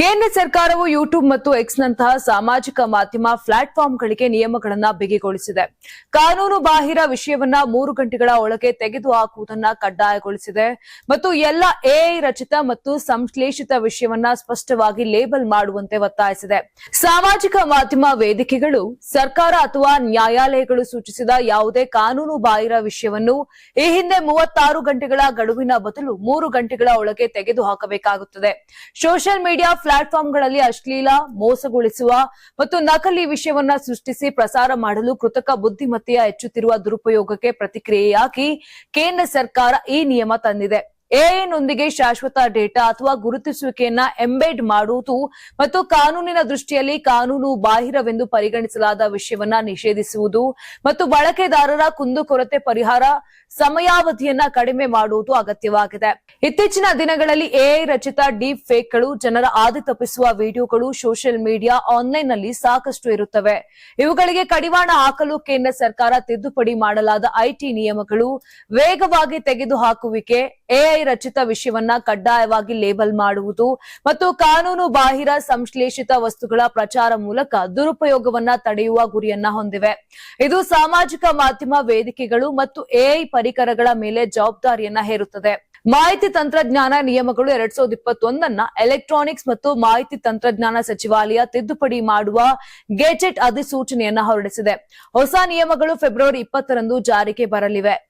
ಕೇಂದ್ರ ಸರ್ಕಾರವು ಯೂಟ್ಯೂಬ್ ಮತ್ತು ಎಕ್ಸ್ ನಂತಹ ಸಾಮಾಜಿಕ ಮಾಧ್ಯಮ ಪ್ಲಾಟ್ಫಾರ್ಮ್ಗಳಿಗೆ ನಿಯಮಗಳನ್ನು ಬಿಗಿಗೊಳಿಸಿದೆ. ಕಾನೂನು ಬಾಹಿರ ವಿಷಯವನ್ನ ಮೂರು ಗಂಟೆಗಳ ಒಳಗೆ ತೆಗೆದುಹಾಕುವುದನ್ನ ಕಡ್ಡಾಯಗೊಳಿಸಿದೆ ಮತ್ತು ಎಲ್ಲ ಎಐ ರಚಿತ ಮತ್ತು ಸಂಶ್ಲೇಷಿತ ವಿಷಯವನ್ನ ಸ್ಪಷ್ಟವಾಗಿ ಲೇಬಲ್ ಮಾಡುವಂತೆ ಒತ್ತಾಯಿಸಿದೆ. ಸಾಮಾಜಿಕ ಮಾಧ್ಯಮ ವೇದಿಕೆಗಳು, ಸರ್ಕಾರ ಅಥವಾ ನ್ಯಾಯಾಲಯಗಳು ಸೂಚಿಸಿದ ಯಾವುದೇ ಕಾನೂನು ಬಾಹಿರ ವಿಷಯವನ್ನು ಈ ಹಿಂದೆ ಮೂವತ್ತಾರು ಗಂಟೆಗಳ ಗಡುವಿನ ಬದಲು ಮೂರು ಗಂಟೆಗಳ ಒಳಗೆ ತೆಗೆದುಹಾಕಬೇಕಾಗುತ್ತದೆ ಸೋಷಿಯಲ್ ಮೀಡಿಯಾ ಪ್ಲಾಟ್ಫಾರ್ಮ್ಗಳಲ್ಲಿ ಅಶ್ಲೀಲ, ಮೋಸಗೊಳಿಸುವ ಮತ್ತು ನಕಲಿ ವಿಷಯವನ್ನ ಸೃಷ್ಟಿಸಿ ಪ್ರಸಾರ ಮಾಡಲು ಕೃತಕ ಬುದ್ಧಿಮತ್ತೆಯ ಹೆಚ್ಚುತ್ತಿರುವ ದುರುಪಯೋಗಕ್ಕೆ ಪ್ರತಿಕ್ರಿಯೆಯಾಗಿ ಕೇಂದ್ರ ಸರ್ಕಾರ ಈ ನಿಯಮ ತಂದಿದೆ. ಎಐನೊಂದಿಗೆ ಶಾಶ್ವತ ಡೇಟಾ ಅಥವಾ ಗುರುತಿಸುವಿಕೆಯನ್ನ ಎಂಬೆಡ್ ಮಾಡುವುದು ಮತ್ತು ಕಾನೂನಿನ ದೃಷ್ಟಿಯಲ್ಲಿ ಕಾನೂನು ಬಾಹಿರವೆಂದು ಪರಿಗಣಿಸಲಾದ ವಿಷಯವನ್ನ ನಿಷೇಧಿಸುವುದು ಮತ್ತು ಬಳಕೆದಾರರ ಕುಂದುಕೊರತೆ ಪರಿಹಾರ ಸಮಯಾವಧಿಯನ್ನ ಕಡಿಮೆ ಮಾಡುವುದು ಅಗತ್ಯವಾಗಿದೆ. ಇತ್ತೀಚಿನ ದಿನಗಳಲ್ಲಿ ಎಐ ರಚಿತ ಡೀಪ್ ಫೇಕ್ಗಳು ಜನರ ಆದಿ ತಪ್ಪಿಸುವ ವಿಡಿಯೋಗಳು ಸೋಷಿಯಲ್ ಮೀಡಿಯಾ ಆನ್ಲೈನ್ನಲ್ಲಿ ಸಾಕಷ್ಟು ಇರುತ್ತವೆ. ಇವುಗಳಿಗೆ ಕಡಿವಾಣ ಹಾಕಲು ಕೇಂದ್ರ ಸರ್ಕಾರ ತಿದ್ದುಪಡಿ ಮಾಡಲಾದ ಐಟಿ ನಿಯಮಗಳು ವೇಗವಾಗಿ ತೆಗೆದುಹಾಕುವಿಕೆ ಎಐ ರಚಿತ ವಿಷಯವನ್ನ ಕಡ್ಡಾಯವಾಗಿ ಲೇಬಲ್ ಮಾಡುವುದು ಮತ್ತು ಕಾನೂನು ಬಾಹಿರ ಸಂಶ್ಲೇಷಿತ ವಸ್ತುಗಳ ಪ್ರಚಾರ ಮೂಲಕ ದುರುಪಯೋಗವನ್ನ ತಡೆಯುವ ಗುರಿಯನ್ನ ಹೊಂದಿವೆ. ಇದು ಸಾಮಾಜಿಕ ಮಾಧ್ಯಮ ವೇದಿಕೆಗಳು ಮತ್ತು ಎಐ ಪರಿಕರಗಳ ಮೇಲೆ ಜವಾಬ್ದಾರಿಯನ್ನ ಹೇರುತ್ತದೆ. ಮಾಹಿತಿ ತಂತ್ರಜ್ಞಾನ ನಿಯಮಗಳು ಎರಡ್ ಸಾವಿರದ ಇಪ್ಪತ್ತೊಂದನ್ನ ಎಲೆಕ್ಟ್ರಾನಿಕ್ಸ್ ಮತ್ತು ಮಾಹಿತಿ ತಂತ್ರಜ್ಞಾನ ಸಚಿವಾಲಯ ತಿದ್ದುಪಡಿ ಮಾಡುವ ಗೆಜೆಟ್ ಅಧಿಸೂಚನೆಯನ್ನ ಹೊರಡಿಸಿದೆ. ಹೊಸ ನಿಯಮಗಳು ಫೆಬ್ರವರಿ ಇಪ್ಪತ್ತರಂದು ಜಾರಿಗೆ ಬರಲಿವೆ.